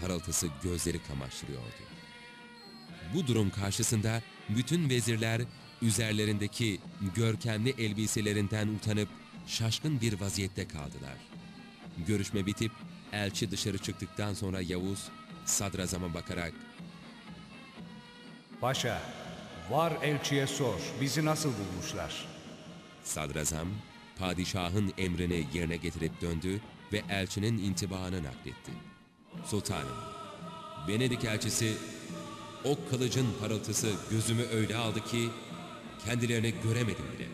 parıltısı gözleri kamaştırıyordu. Bu durum karşısında bütün vezirler üzerlerindeki görkemli elbiselerinden utanıp şaşkın bir vaziyette kaldılar. Görüşme bitip elçi dışarı çıktıktan sonra Yavuz sadrazama bakarak Paşa, var elçiye sor, bizi nasıl bulmuşlar? sadrazam padişahın emrini yerine getirip döndü ve elçinin intibahını nakletti. Sultanım, Venedik elçisi o kılıcın parıltısı gözümü öyle aldı ki kendilerini göremedim bile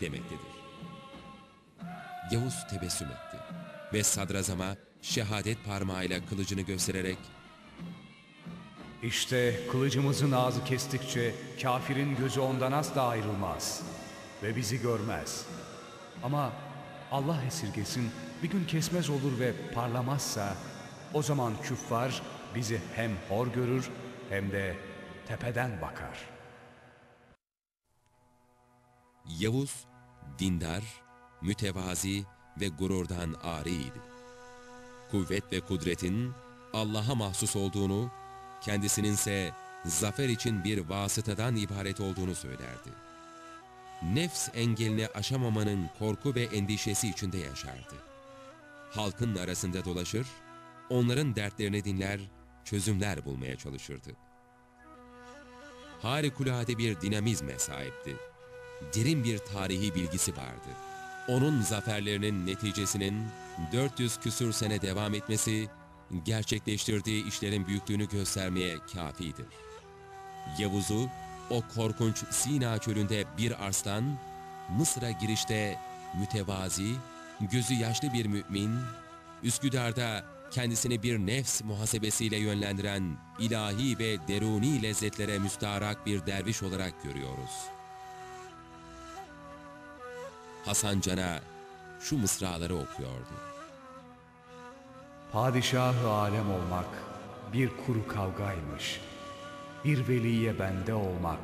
demektedir. Yavuz tebessüm etti ve sadrazama şehadet parmağıyla kılıcını göstererek İşte kılıcımızın ağzı kestikçe kafirin gözü ondan asla ayrılmaz ve bizi görmez. Ama Allah esirgesin bir gün kesmez olur ve parlamazsa o zaman küffar bizi hem hor görür hem de tepeden bakar. Yavuz, dindar, mütevazi ve gururdan ariydi. Kuvvet ve kudretin Allah'a mahsus olduğunu, kendisininse zafer için bir vasıtadan ibaret olduğunu söylerdi. Nefs engelini aşamamanın korku ve endişesi içinde yaşardı. Halkın arasında dolaşır, onların dertlerini dinler, çözümler bulmaya çalışırdı. Harikulade bir dinamizme sahipti derin bir tarihi bilgisi vardı. Onun zaferlerinin neticesinin 400 küsür sene devam etmesi, gerçekleştirdiği işlerin büyüklüğünü göstermeye kafidir. Yavuz'u o korkunç Sina çölünde bir arslan, Mısır'a girişte mütevazi, gözü yaşlı bir mümin, Üsküdar'da kendisini bir nefs muhasebesiyle yönlendiren ilahi ve deruni lezzetlere müstaharak bir derviş olarak görüyoruz. Hasan Can'a şu mısraları okuyordu. Padişahı alem olmak bir kuru kavgaymış. Bir veliye bende olmak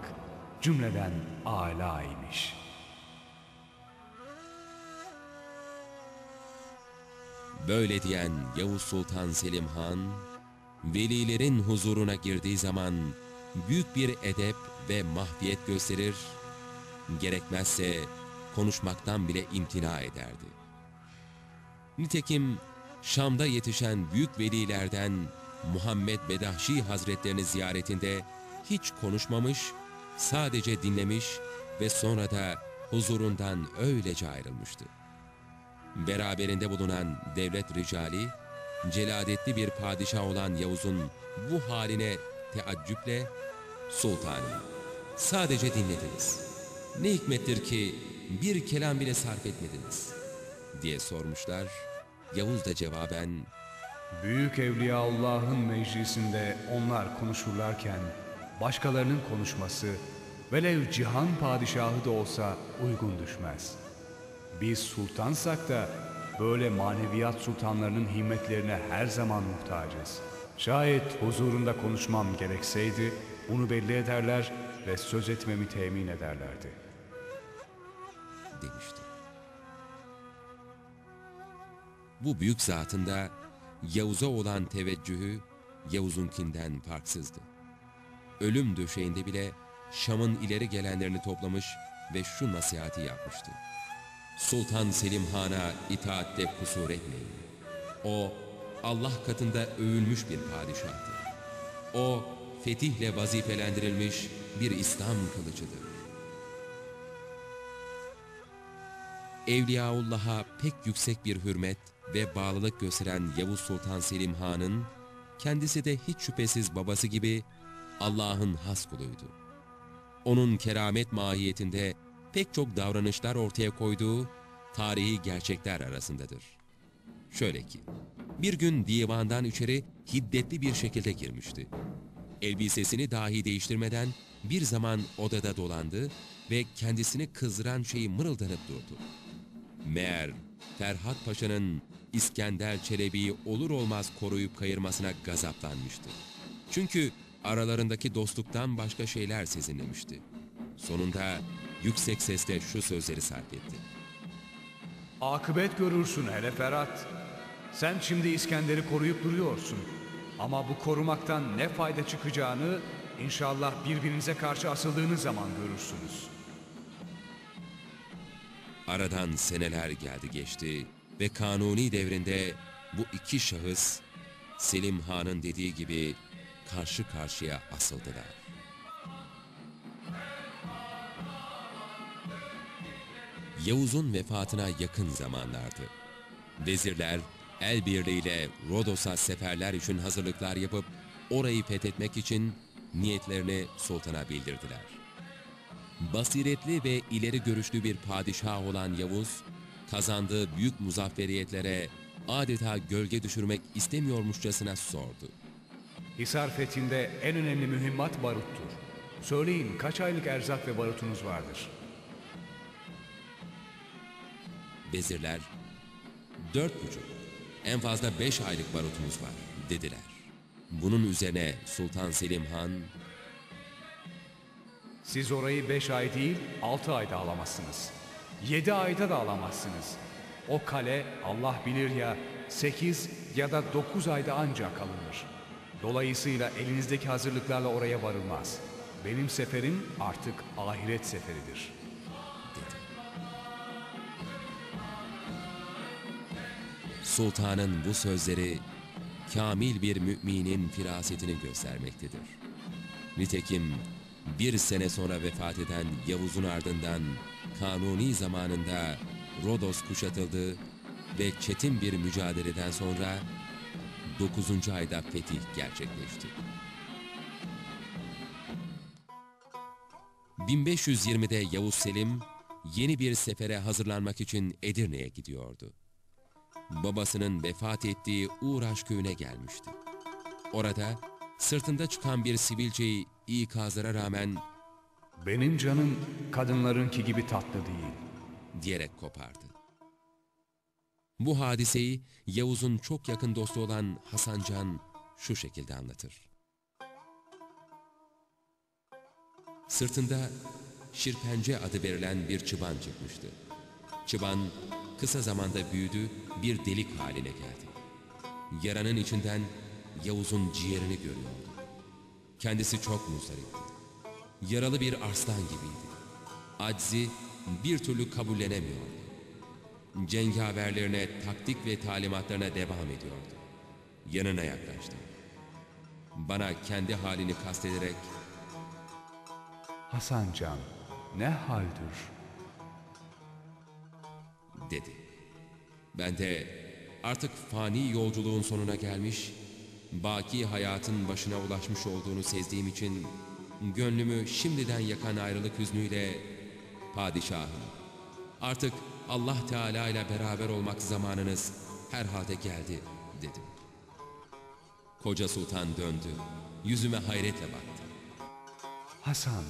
cümleden âlâymış. Böyle diyen Yavuz Sultan Selim Han, velilerin huzuruna girdiği zaman büyük bir edep ve mahfiyet gösterir, gerekmezse konuşmaktan bile imtina ederdi. Nitekim Şam'da yetişen büyük velilerden Muhammed Bedahşi Hazretlerini ziyaretinde hiç konuşmamış, sadece dinlemiş ve sonra da huzurundan öylece ayrılmıştı. Beraberinde bulunan devlet ricali, celadetli bir padişah olan Yavuz'un bu haline teaccüple, Sultanım, sadece dinlediniz. Ne hikmettir ki bir kelam bile sarf etmediniz diye sormuşlar. Yavuz da cevaben Büyük Evliyaullah'ın meclisinde onlar konuşurlarken başkalarının konuşması velev cihan padişahı da olsa uygun düşmez. Biz sultansak da böyle maneviyat sultanlarının himmetlerine her zaman muhtacız. Şayet huzurunda konuşmam gerekseydi bunu belli ederler ve söz etmemi temin ederlerdi. demişti. Bu büyük zatında Yavuz'a olan teveccühü Yavuz'unkinden farksızdı. Ölüm döşeğinde bile Şam'ın ileri gelenlerini toplamış ve şu nasihati yapmıştı. Sultan Selim Han'a itaatte kusur etmeyin. O Allah katında övülmüş bir padişahtır. O fetihle vazifelendirilmiş bir İslam kılıcıdır. Evliyaullah'a pek yüksek bir hürmet ve bağlılık gösteren Yavuz Sultan Selim Han'ın kendisi de hiç şüphesiz babası gibi Allah'ın has kuluydu. Onun keramet mahiyetinde pek çok davranışlar ortaya koyduğu tarihi gerçekler arasındadır. Şöyle ki, bir gün divandan içeri hiddetli bir şekilde girmişti. Elbisesini dahi değiştirmeden bir zaman odada dolandı ve kendisini kızdıran şeyi mırıldanıp durdu. Meğer Ferhat Paşa'nın İskender Çelebi'yi olur olmaz koruyup kayırmasına gazaplanmıştı. Çünkü aralarındaki dostluktan başka şeyler sezinlemişti. Sonunda yüksek sesle şu sözleri sarf etti. Akıbet görürsün hele Ferhat. Sen şimdi İskender'i koruyup duruyorsun. Ama bu korumaktan ne fayda çıkacağını inşallah birbirinize karşı asıldığınız zaman görürsünüz. Aradan seneler geldi geçti ve Kanuni devrinde bu iki şahıs Selim Han'ın dediği gibi karşı karşıya asıldılar. Yavuz'un vefatına yakın zamanlardı. Vezirler el birliğiyle Rodos'a seferler için hazırlıklar yapıp orayı fethetmek için niyetlerini sultana bildirdiler. Basiretli ve ileri görüşlü bir padişah olan Yavuz, kazandığı büyük muzafferiyetlere adeta gölge düşürmek istemiyormuşçasına sordu. Hisar fethinde en önemli mühimmat baruttur. Söyleyin kaç aylık erzak ve barutunuz vardır? Vezirler, dört buçuk, en fazla beş aylık barutumuz var dediler. Bunun üzerine Sultan Selim Han, Siz orayı beş ay değil, altı ayda alamazsınız. Yedi ayda da alamazsınız. O kale Allah bilir ya sekiz ya da dokuz ayda ancak alınır. Dolayısıyla elinizdeki hazırlıklarla oraya varılmaz. Benim seferim artık ahiret seferidir. Sultanın bu sözleri kamil bir müminin firasetini göstermektedir. Nitekim bir sene sonra vefat eden Yavuz'un ardından Kanuni zamanında Rodos kuşatıldı ve çetin bir mücadeleden sonra 9. ayda fetih gerçekleşti. 1520'de Yavuz Selim yeni bir sefere hazırlanmak için Edirne'ye gidiyordu. Babasının vefat ettiği Uğraş köyüne gelmişti. Orada sırtında çıkan bir sivilceyi ikazlara rağmen Benim canım kadınlarınki gibi tatlı değil. diyerek kopardı. Bu hadiseyi Yavuz'un çok yakın dostu olan Hasan Can şu şekilde anlatır. Sırtında şirpence adı verilen bir çıban çıkmıştı. Çıban kısa zamanda büyüdü, bir delik haline geldi. Yaranın içinden Yavuz'un ciğerini görüyordu. Kendisi çok muzdaripti. Yaralı bir arslan gibiydi. Aczi bir türlü kabullenemiyordu. Cengaverlerine taktik ve talimatlarına devam ediyordu. Yanına yaklaştım. Bana kendi halini kastederek Hasan Can, ne haldir? Dedi. Ben de artık fani yolculuğun sonuna gelmiş, baki hayatın başına ulaşmış olduğunu sezdiğim için gönlümü şimdiden yakan ayrılık hüznüyle padişahım artık Allah Teala ile beraber olmak zamanınız herhalde geldi dedim. Koca sultan döndü, yüzüme hayretle baktı. Hasan,